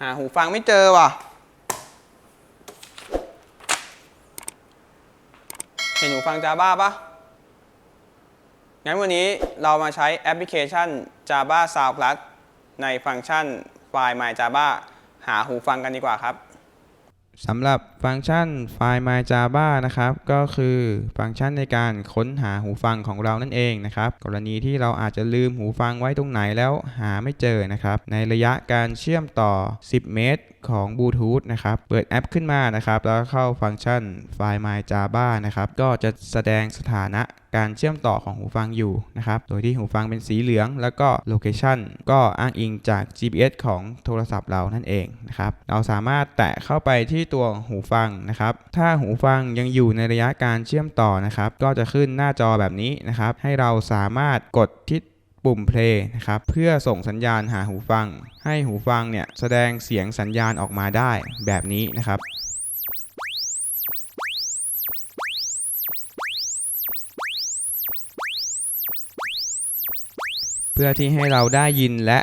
หาหูฟังไม่เจอว่ะ เห็นหูฟัง Java ปะงั้นวันนี้เรามาใช้แอปพลิเคชัน Java Sound Plus ในฟังก์ชันไฟล์ My Java หาหูฟังกันดีกว่าครับ สำหรับฟังก์ชันไฟล์ My Java นะครับ ก็คือฟังก์ชันในการค้นหาหูฟังของเรานั่นเองนะครับ กรณีที่เราอาจจะลืมหูฟังไว้ตรงไหนแล้วหาไม่เจอนะครับ ในระยะการเชื่อมต่อ 10 เมตรของบลูทูธนะครับ เปิดแอปขึ้นมานะครับ แล้วเข้าฟังก์ชันไฟล์ My Java นะครับ ก็จะแสดงสถานะ การเชื่อมต่อของหูฟังอยู่นะครับ โดยที่หูฟังเป็นสีเหลือง แล้วก็โลเคชันก็อ้างอิงจาก GPS ของโทรศัพท์เรานั่นเองนะครับ เราสามารถแตะเข้าไปที่ตัวหูฟังนะครับ ถ้าหูฟังยังอยู่ในระยะการเชื่อมต่อนะครับ ก็จะขึ้นหน้าจอแบบนี้นะครับ ให้เราสามารถกดที่ปุ่ม play นะครับ เพื่อส่งสัญญาณหาหูฟัง ให้หูฟังเนี่ยแสดงเสียงสัญญาณออกมาได้แบบนี้นะครับ เพื่อที่ให้เราได้ยินและ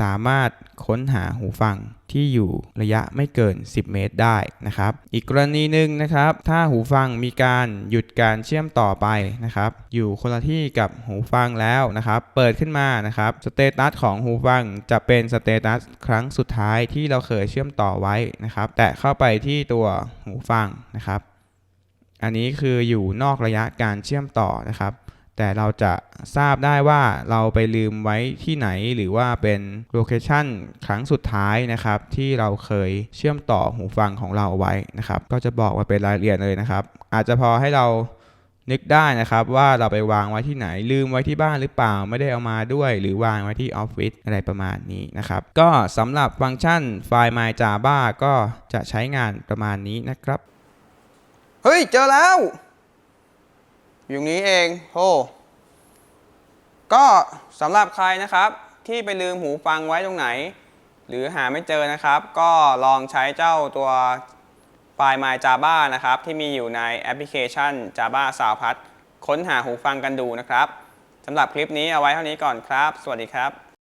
สามารถค้นหาหูฟังที่อยู่ระยะไม่เกิน 10 เมตรได้นะครับ อีกกรณีหนึ่งนะครับ ถ้าหูฟังมีการหยุดการเชื่อมต่อไปนะครับ อยู่คนละที่กับหูฟังแล้วนะครับ เปิดขึ้นมานะครับ สเตตัสของหูฟังจะเป็นสเตตัสครั้งสุดท้ายที่เราเคยเชื่อมต่อไว้นะครับ แตะเข้าไปที่ตัวหูฟังนะครับ อันนี้คืออยู่นอกระยะการเชื่อมต่อนะครับ แต่เราจะทราบได้ว่าเราไปลืมไว้ที่ไหนหรือว่าเป็นโลเคชันครั้งสุดท้ายนะครับ ที่เราเคยเชื่อมต่อหูฟังของเราไว้นะครับ ก็จะบอกมาเป็นรายละเอียดเลยนะครับ อาจจะพอให้เรานึกได้นะครับว่าเราไปวางไว้ที่ไหน ลืมไว้ที่บ้านหรือเปล่าไม่ได้เอามาด้วย หรือวางไว้ที่ออฟฟิศอะไรประมาณนี้นะครับ ก็สำหรับฟังก์ชันไฟล์ My Java ก็จะใช้งานประมาณนี้นะครับ เฮ้ย เจอแล้ว อยู่นี้เองโอ้ก็สำหรับใครนะครับ ที่ไปลืมหูฟังไว้ตรงไหน หรือหาไม่เจอนะครับ ก็ลองใช้เจ้าตัวไฟล์ My Java นะครับ ที่มีอยู่ในแอปพลิเคชัน Java Soundpad ค้นหาหูฟังกันดูนะครับสำหรับคลิปนี้เอาไว้เท่านี้ก่อนครับ สวัสดีครับ